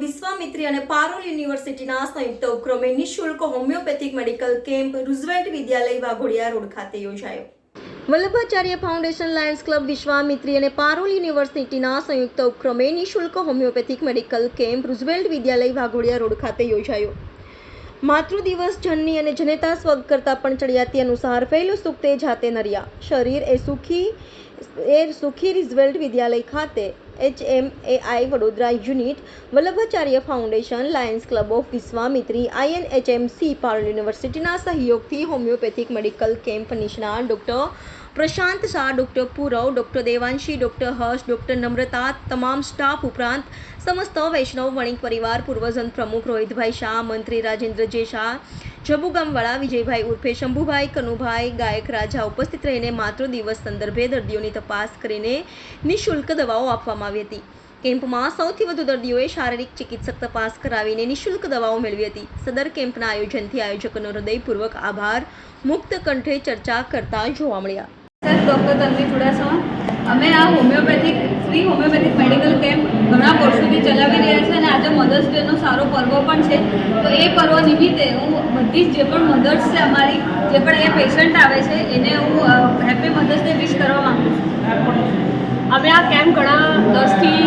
વિશ્વામિત્રી અને પારોલ યુનિવર્સિટીના સંયુક્ત ઉપક્રમે નિઃશુલ્ક હોમિયોપેથિક મેડિકલ કેમ્પ રૂઝવેલ્ટ વિદ્યાલય વાઘોડિયા રોડ ખાતે યોજાયો. Vallabhacharya foundation lions club Vishwamitri અને પારોલ યુનિવર્સિટીના સંયુક્ત ઉપક્રમે નિઃશુલ્ક હોમિયોપેથિક મેડિકલ કેમ્પ રૂઝવેલ્ટ વિદ્યાલય વાઘોડિયા રોડ ખાતે યોજાયો. માતૃ દિવસ જનની અને જનેતા સ્વર્ગ કરતાં પણ ચડિયાતી અનુસાર પહેલું સુખ તે જાતે નર્યા. શરીર એ સુખી એ સુખી રિઝવેલ્ટ વિદ્યાલય ખાતે H M A I Vadodara unit, Vallabhacharya foundation, lions club of Vishwamitri INHMC Parul યુનિવર્સિટીના સહયોગથી હોમિયોપેથિક મેડિકલ કેમ્પ નિષ્ણાત doctor Prashant Shah, doctor Purav, doctor Devanshi, doctor Harsh, doctor Namrata, તમામ સ્ટાફ ઉપરાંત સમસ્ત વૈષ્ણવ વણિક પરિવાર પૂર્વજન પ્રમુખ રોહિતભાઈ શાહ, મંત્રી રાજેન્દ્ર જે શાહ જબુગામવાળા વિજયભાઈ ઉર્ફે શંભુભાઈ કનુભાઈ ગાયક રાજા ઉપસ્થિત રહીને માતૃ દિવસ સંદર્ભે દર્દીઓની તપાસ કરીને નિઃશુલ્ક દવાઓ આપવામાં આવી હતી. કેમ્પમાં સૌથી વધુ દર્દીઓએ શારીરિક ચિકિત્સક તપાસ કરાવીને નિઃશુલ્ક દવાઓ મેળવી હતી. સદર કેમ્પના આયોજનથી આયોજકોનો હૃદયપૂર્વક આભાર. મુક્ત કંઠે ચર્ચા કરતા જોવા મળ્યા. સર, ડૉક્ટર તન્વી ચુડાસમા, અમે આ homoeopathic, free homoeopathic medical camp ઘણા વર્ષોથી ચલાવી રહ્યા છે અને આજે મધર્સ ડેનો સારો પર્વ પણ છે. તો એ પર્વ નિમિત્તે હું બધી જ જે પણ મધર્સ છે, અમારી જે પણ એ પેશન્ટ આવે છે, એને હું હેપી મધર્સ ડે વિશ કરવા માગું છું. અમે આ કેમ્પ ઘણા દસથી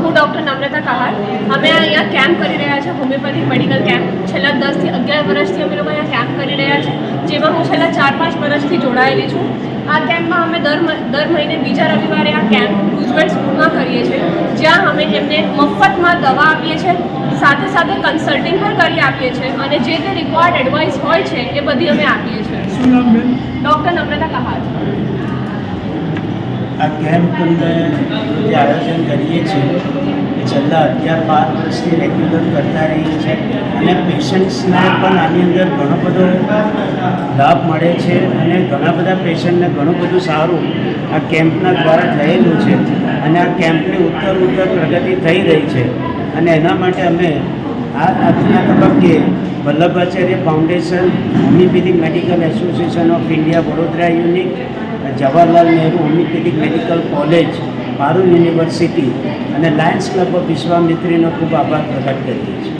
હું ડૉક્ટર નમ્રતા કહાર. અમે અહીંયા કેમ્પ કરી રહ્યા છીએ હોમિયોપેથી મેડિકલ કેમ્પ છેલ્લા દસથી અગિયાર વર્ષથી અમે લોકો અહીંયા કેમ્પ કરી રહ્યા છીએ જેમાં હું છેલ્લા ચાર પાંચ વર્ષથી જોડાયેલી છું. આ કેમ્પમાં અમે દર દર મહિને બીજા રવિવારે આ કેમ્પ રૂઝવેલ્ટ સ્કૂલમાં કરીએ છીએ જ્યાં અમે એમને મફતમાં દવા આપીએ છીએ સાથે સાથે કન્સલ્ટિંગ પણ કરી આપીએ છીએ અને જે તે રિક્વાયર્ડ એડવાઇસ હોય છે એ બધી અમે આપીએ છીએ. ડૉક્ટર નમ્રતા કહાર. આ કેમ્પને જે આયોજન કરીએ છીએ છેલ્લા અગિયાર બાર વર્ષથી રેગ્યુલર કરતા રહીએ છીએ અને પેશન્ટ્સને પણ આની અંદર ઘણો બધો લાભ મળે છે અને ઘણા બધા પેશન્ટને ઘણું બધું સારું આ કેમ્પના દ્વારા થયેલું છે અને આ કેમ્પની ઉત્તર ઉત્તર પ્રગતિ થઈ રહી છે. અને એના માટે અમે આ આજના તબક્કે Vallabhacharya foundation homoeopathic medical association of India Vadodara unit Jawaharlal Nehru homoeopathic medical college Parul university અને લાયન્સ ક્લબ ઓફ વિશ્વામિત્રીનો ખૂબ આભાર પ્રગટ કરીએ છીએ.